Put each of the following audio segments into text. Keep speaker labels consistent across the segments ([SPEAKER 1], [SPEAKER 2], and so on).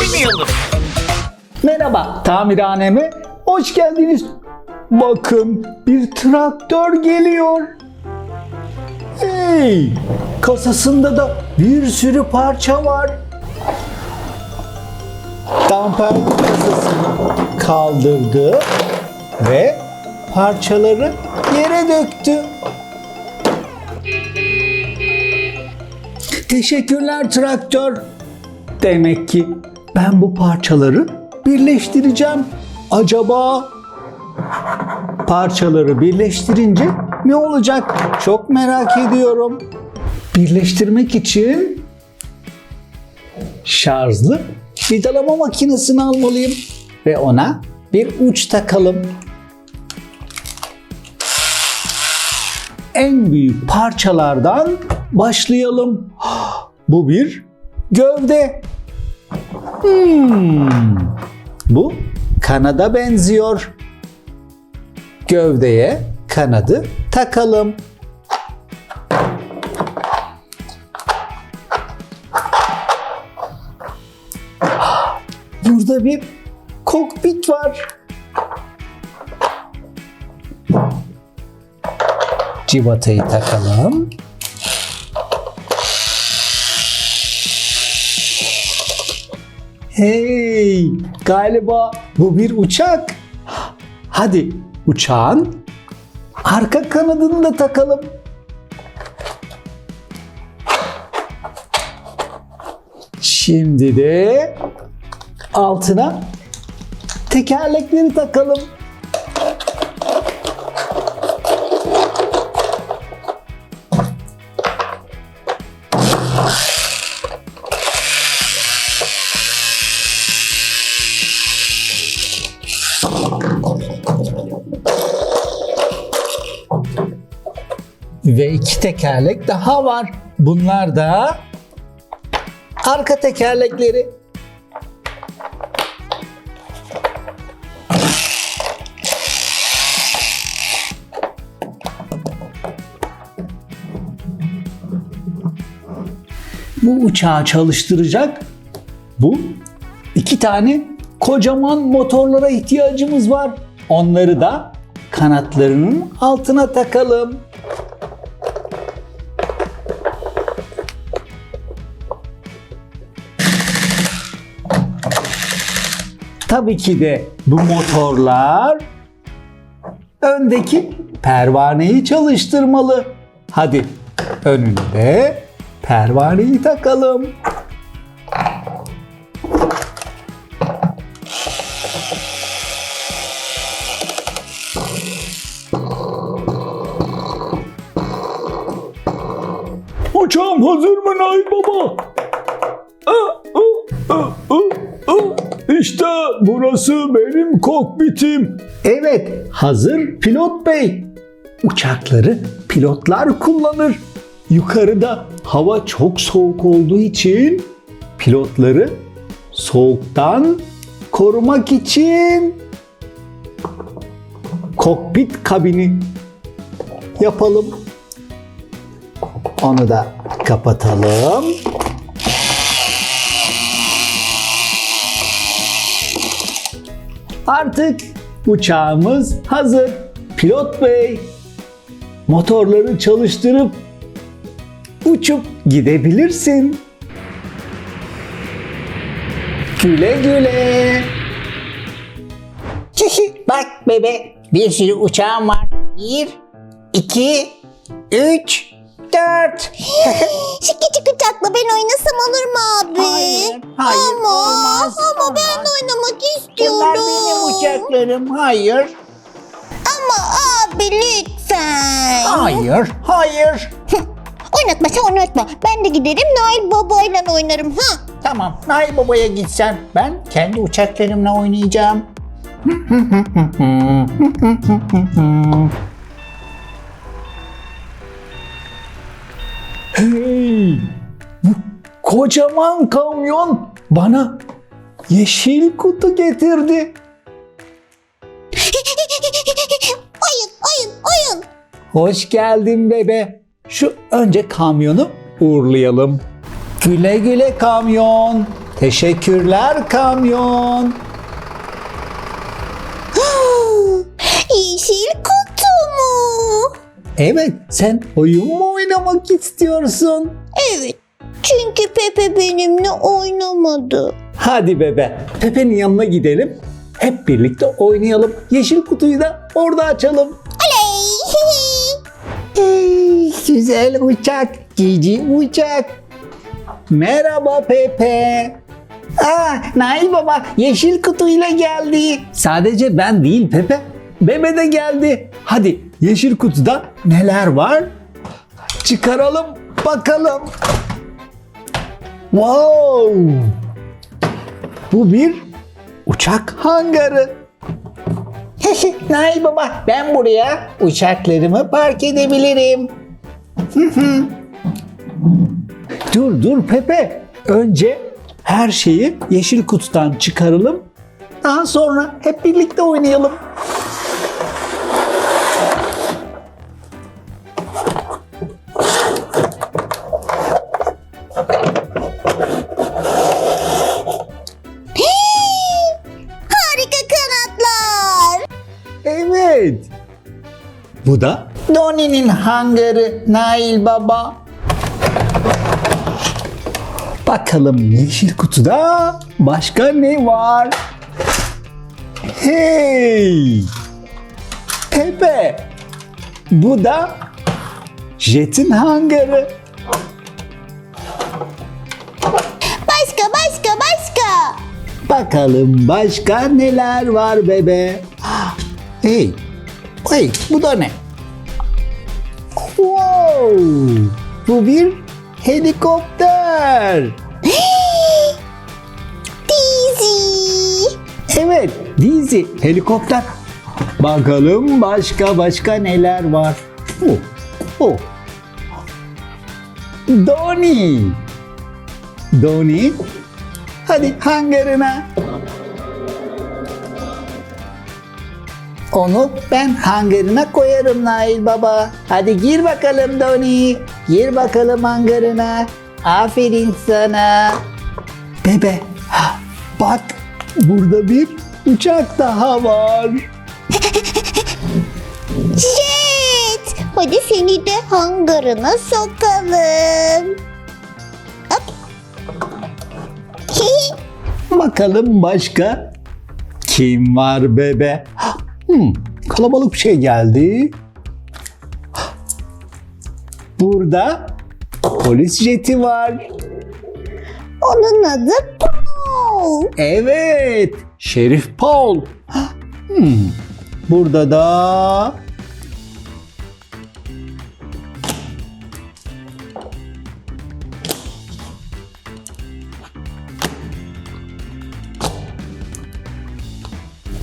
[SPEAKER 1] oynayalım.
[SPEAKER 2] Merhaba tamirhaneme hoş geldiniz. Bakın bir traktör geliyor. Hey! Kasasında da bir sürü parça var. Damper kasasını kaldırdı ve parçaları yere döktü. Teşekkürler traktör. Demek ki ben bu parçaları birleştireceğim. Acaba parçaları birleştirince ne olacak? Çok merak ediyorum. Birleştirmek için şarjlı vidalama makinesini almalıyım ve ona bir uç takalım. En büyük parçalardan başlayalım. Bu bir gövde. Hmm, bu kanada benziyor. Gövdeye kanadı takalım. Burada bir kokpit var. Civatayı takalım. Hey, galiba bu bir uçak. Hadi uçağın arka kanadını da takalım. Şimdi de altına tekerlekleri takalım. Ve iki tekerlek daha var. Bunlar da arka tekerlekleri. Bu uçağı çalıştıracak bu iki tane kocaman motorlara ihtiyacımız var. Onları da kanatlarının altına takalım. Tabii ki de bu motorlar öndeki pervaneyi çalıştırmalı. Hadi önünde pervaneyi takalım. Uçağım hazır mı Nail Baba? İşte burası benim kokpitim. Evet, hazır pilot bey. Uçakları pilotlar kullanır. Yukarıda hava çok soğuk olduğu için pilotları soğuktan korumak için kokpit kabini yapalım. Onu da kapatalım. Artık uçağımız hazır. Pilot bey, motorları çalıştırıp uçup gidebilirsin. Güle güle.
[SPEAKER 3] Bak bebe bir sürü uçağım var. Bir, iki, üç, dört.
[SPEAKER 4] Şu küçük uçakla ben oynasam olur mu abi?
[SPEAKER 3] Hayır, hayır,
[SPEAKER 4] ama,
[SPEAKER 3] olmaz,
[SPEAKER 4] Ama
[SPEAKER 3] olmaz.
[SPEAKER 4] Ben oynamak
[SPEAKER 3] Bunlar
[SPEAKER 4] istiyorum.
[SPEAKER 3] benim uçaklarım. Hayır,
[SPEAKER 4] Ama abi lütfen.
[SPEAKER 3] hayır, hayır.
[SPEAKER 4] Oynatmasa oynatma. Ben de giderim Nail babayla oynarım. Ha?
[SPEAKER 3] Tamam, Nail Baba'ya gitsen ben kendi uçaklarımla oynayacağım.
[SPEAKER 2] Hey! Bu kocaman kamyon bana yeşil kutu getirdi.
[SPEAKER 4] oyun, oyun, oyun.
[SPEAKER 2] Hoş geldin bebe. Şu önce kamyonu uğurlayalım. Güle güle kamyon. Teşekkürler kamyon.
[SPEAKER 4] Yeşil kutu mu?
[SPEAKER 2] Evet, sen oyun mu oynamak istiyorsun?
[SPEAKER 4] Evet. Çünkü Pepe benimle oynamadı.
[SPEAKER 2] Hadi bebe, Pepe'nin yanına gidelim. Hep birlikte oynayalım. Yeşil kutuyu da orada açalım.
[SPEAKER 4] Oley!
[SPEAKER 3] Ey, güzel uçak, cici uçak.
[SPEAKER 2] Merhaba Pepe.
[SPEAKER 3] Aa, Nail Baba yeşil kutuyla geldi.
[SPEAKER 2] Sadece ben değil Pepe. Bebe de geldi. Hadi yeşil kutuda neler var? Çıkaralım bakalım. Wow! Bu bir uçak hangarı.
[SPEAKER 3] Nail Baba ben buraya uçaklarımı park edebilirim.
[SPEAKER 2] Dur dur Pepe. Önce her şeyi yeşil kutudan çıkaralım. Daha sonra hep birlikte oynayalım. Bu da
[SPEAKER 3] Donnie'nin hangarı Nail Baba.
[SPEAKER 2] Bakalım yeşil kutuda başka ne var? Hey! Pepe! Bu da Jet'in hangarı.
[SPEAKER 4] Başka başka başka.
[SPEAKER 2] Bakalım başka neler var bebe? Hey! Hey! Bu da ne? Wow! Bu bir helikopter.
[SPEAKER 4] Dizi.
[SPEAKER 2] Evet, Dizi helikopter. Bakalım başka başka neler var. Oh, oh. Donnie. Donnie. Hadi hangarına.
[SPEAKER 3] Onu ben hangarına koyarım Nail Baba. Hadi gir bakalım Donnie. Gir bakalım hangarına. Aferin sana.
[SPEAKER 2] Bebe, bak burada bir uçak daha var.
[SPEAKER 4] Jet. Hadi seni de hangarına sokalım. Hop.
[SPEAKER 2] Bakalım başka kim var bebe? Hmm, kalabalık bir şey geldi. Burada polis jeti var.
[SPEAKER 4] Onun adı Paul.
[SPEAKER 2] Evet, Şerif Paul. Hmm, burada da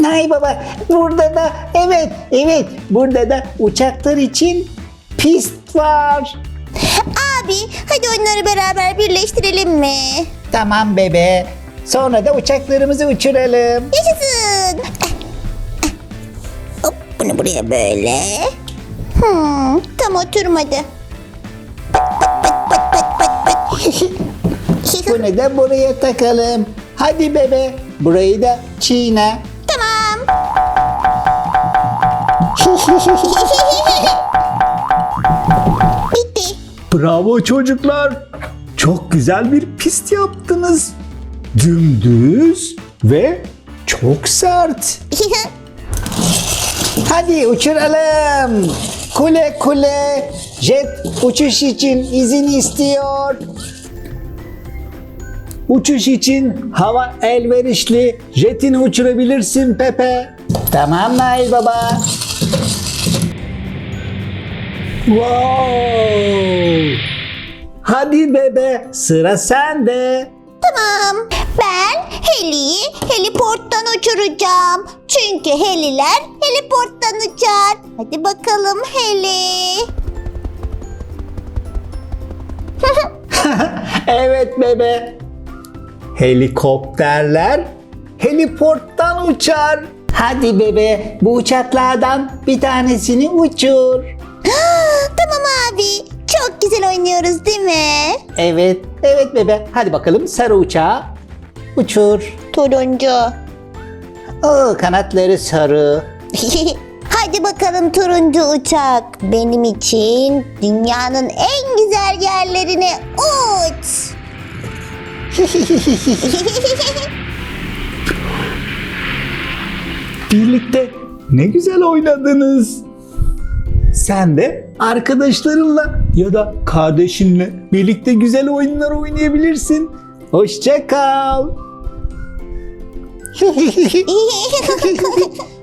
[SPEAKER 3] Nail Baba burada da evet evet burada da uçaklar için pist var.
[SPEAKER 4] Abi hadi onları beraber birleştirelim mi?
[SPEAKER 3] Tamam bebe. Sonra da uçaklarımızı uçuralım.
[SPEAKER 4] Yaşasın. Hop bunu buraya böyle. Hmm, tam oturmadı. Pat pat pat pat pat pat.
[SPEAKER 3] Bunu da buraya takalım. Hadi bebe. Burayı da çiğne.
[SPEAKER 4] Bitti.
[SPEAKER 2] Bravo çocuklar. Çok güzel bir pist yaptınız. Dümdüz ve çok sert.
[SPEAKER 3] Hadi uçuralım. Kule kule. Jet uçuş için izin istiyor.
[SPEAKER 2] Uçuş için hava elverişli. Jetini uçurabilirsin Pepe.
[SPEAKER 3] Tamam Nail Baba.
[SPEAKER 2] Wow! Hadi bebe sıra sende.
[SPEAKER 4] Tamam. Ben Heli'yi heliporttan uçuracağım. Çünkü heliler heliporttan uçar. Hadi bakalım Heli.
[SPEAKER 2] Evet bebe. Helikopterler heliporttan uçar.
[SPEAKER 3] Hadi bebe bu uçaklardan bir tanesini uçur.
[SPEAKER 4] tamam abi. Çok güzel oynuyoruz değil mi?
[SPEAKER 3] Evet, evet bebe. Hadi bakalım sarı uçağa. Uçur.
[SPEAKER 4] Turuncu.
[SPEAKER 3] Oo, kanatları sarı.
[SPEAKER 4] Hadi bakalım turuncu uçak. Benim için dünyanın en güzel yerlerine uç.
[SPEAKER 2] Birlikte ne güzel oynadınız. Sen de arkadaşlarınla ya da kardeşinle birlikte güzel oyunlar oynayabilirsin. Hoşça kal.